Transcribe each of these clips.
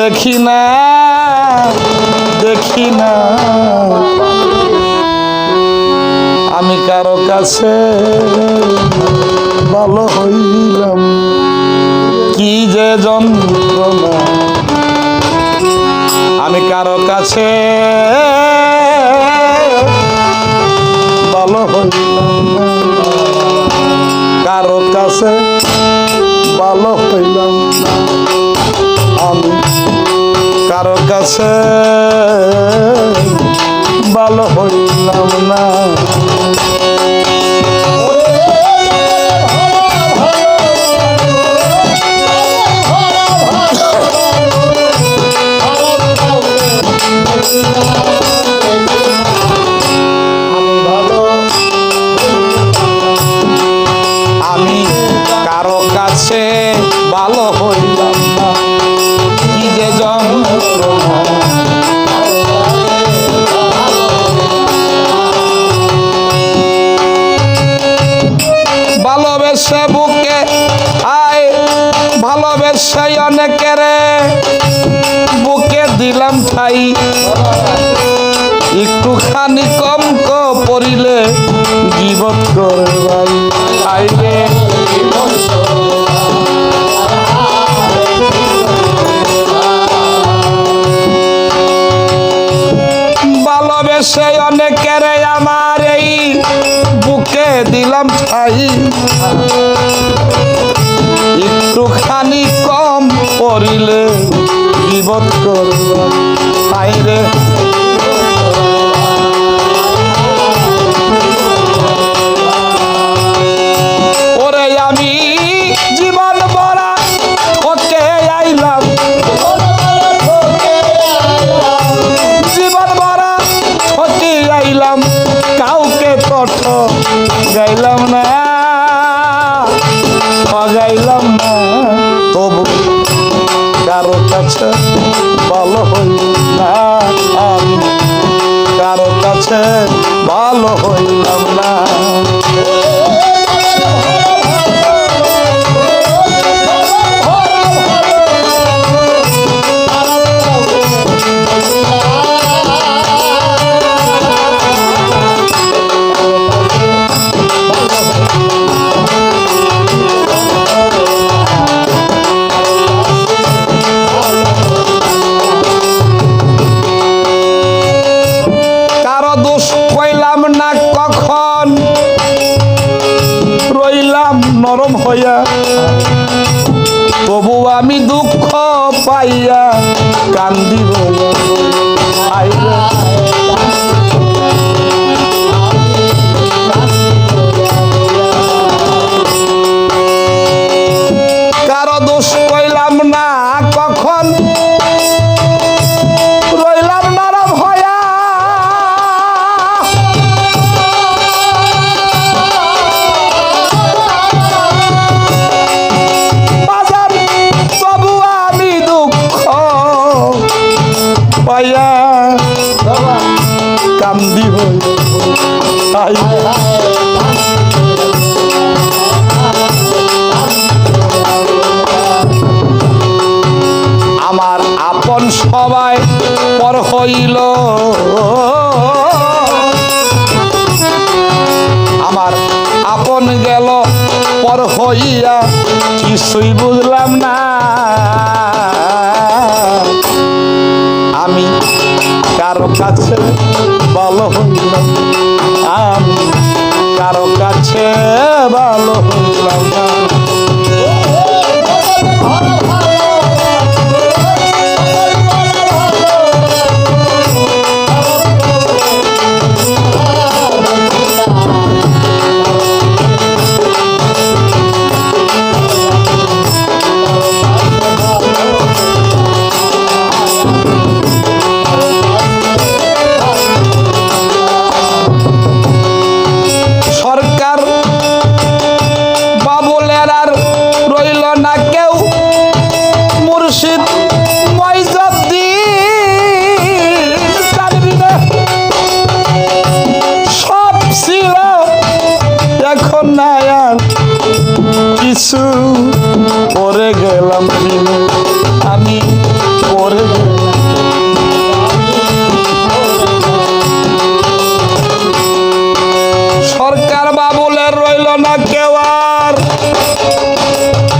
দেখি না দেখি না আমি কারও কাছে ভালো হইলাম, কি যে যন্ত্রণা আমি কারও কাছে ভালো হইলাম। কারও কাছে ভালো হইলাম কাছে ভালো হইলাম না। আমি কারও কাছে ভালো হইলাম ভালোবেসে বুকে, আয়, ভালোবেসে অনেকেরে বুকে দিলাম ঠাই। একটুখানি কম ক পড়িলে জীবত করে ভাই আইরে ভালোবেসে অনেকের আমার এই বুকে দিলাম ঠাই? একটুখানি কম পড়িলে বিপদ করবে। আইরে। তবু কারও কাছে ভালো হই না আমি। কারও কাছে ভালো হই না নরম হইয়া তবু আমি দুঃখ পাইয়া কান্দি রইলাম। আইরে পাইয়া কান্দি আমার আপন সবাই পর হইল। আমার আপন গেল পর হইয়া কিছুই বুঝলাম না। কারও না কেউ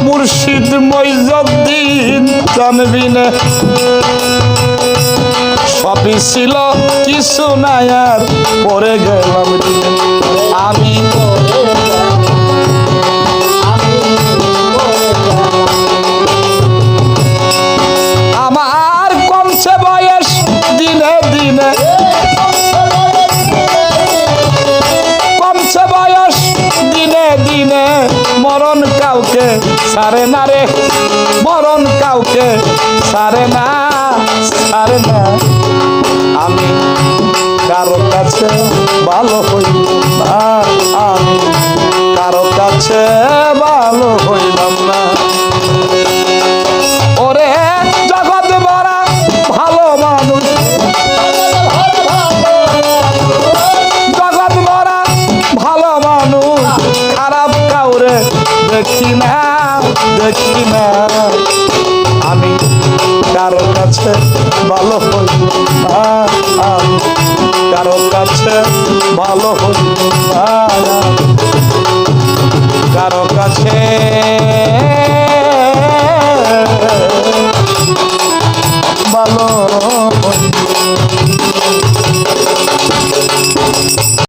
মুর্শিদ মৈজদ্দিন জানবিনে সবই ছিল কিছু নাই আর পরে গেলাম আমি আমার কমছে বয়স দিনে দিনে। কাউকে সারে না রে, মরণ কাউকে সারে না সারে না। আমি কারও কাছে ভালো হই না, আমি কারও কাছে ভালো হইলাম না। দেখি দক্ষিণা আমি কারও কাছে ভালো হই না, আমি কারও কাছে ভালো হই না। কারও কাছে